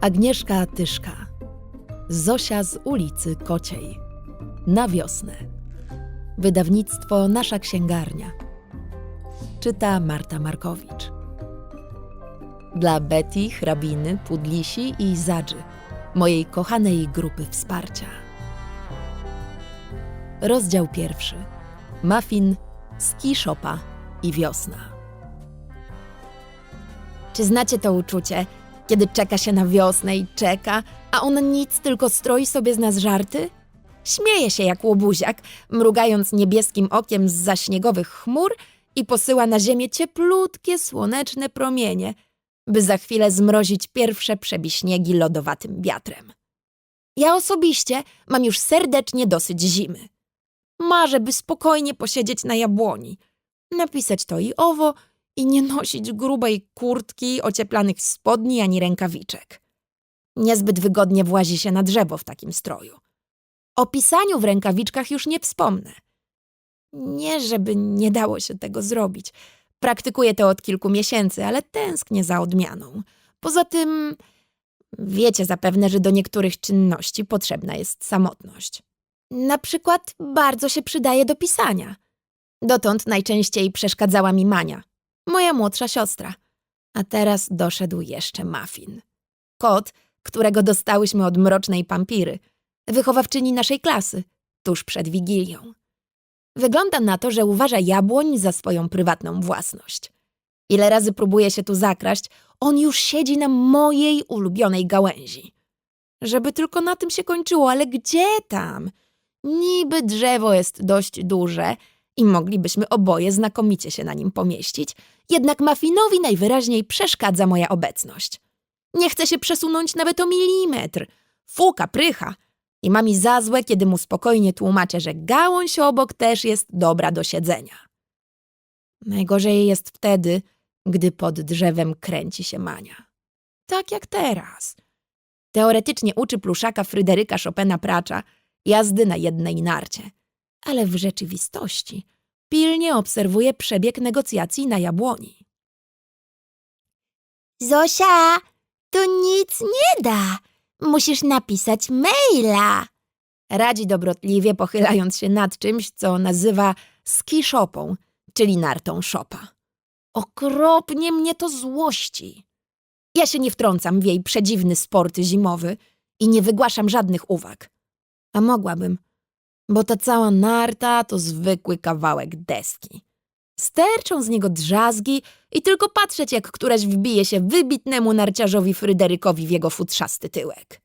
Agnieszka Tyszka. Zosia z ulicy Kociej. Na wiosnę. Wydawnictwo Nasza Księgarnia. Czyta Marta Markowicz. Dla Betty, hrabiny, Pudlisi i Zadży, mojej kochanej grupy wsparcia. Rozdział pierwszy. Muffin, ski shopa i wiosna. Czy znacie to uczucie, kiedy czeka się na wiosnę i czeka, a on nic, tylko stroi sobie z nas żarty? Śmieje się jak łobuziak, mrugając niebieskim okiem z zaśniegowych chmur i posyła na ziemię cieplutkie, słoneczne promienie, by za chwilę zmrozić pierwsze przebiśniegi lodowatym wiatrem. Ja osobiście mam już serdecznie dosyć zimy. Marzę, by spokojnie posiedzieć na jabłoni, napisać to i owo i nie nosić grubej kurtki, ocieplanych spodni ani rękawiczek. Niezbyt wygodnie włazi się na drzewo w takim stroju. O pisaniu w rękawiczkach już nie wspomnę. Nie, żeby nie dało się tego zrobić. Praktykuję to od kilku miesięcy, ale tęsknię za odmianą. Poza tym, wiecie zapewne, że do niektórych czynności potrzebna jest samotność. Na przykład bardzo się przydaje do pisania. Dotąd najczęściej przeszkadzała mi Mania, moja młodsza siostra. A teraz doszedł jeszcze Muffin. Kot, którego dostałyśmy od mrocznej pampiry, wychowawczyni naszej klasy, tuż przed Wigilią. Wygląda na to, że uważa jabłoń za swoją prywatną własność. Ile razy próbuje się tu zakraść, on już siedzi na mojej ulubionej gałęzi. Żeby tylko na tym się kończyło, ale gdzie tam? Niby drzewo jest dość duże i moglibyśmy oboje znakomicie się na nim pomieścić, jednak Muffinowi najwyraźniej przeszkadza moja obecność. Nie chce się przesunąć nawet o milimetr. Fuka, prycha. I ma mi za złe, kiedy mu spokojnie tłumaczę, że gałąź obok też jest dobra do siedzenia. Najgorzej jest wtedy, gdy pod drzewem kręci się Mania. Tak jak teraz. Teoretycznie uczy pluszaka Fryderyka Chopina Pracza jazdy na jednej narcie, ale w rzeczywistości pilnie obserwuje przebieg negocjacji na jabłoni. Zosia, to nic nie da. Musisz napisać maila. Radzi dobrotliwie, pochylając się nad czymś, co nazywa ski shopą, czyli nartą szopa. Okropnie mnie to złości. Ja się nie wtrącam w jej przedziwny sport zimowy i nie wygłaszam żadnych uwag. A mogłabym, bo ta cała narta to zwykły kawałek deski. Sterczą z niego drzazgi i tylko patrzeć, jak któraś wbije się wybitnemu narciarzowi Fryderykowi w jego futrzasty tyłek.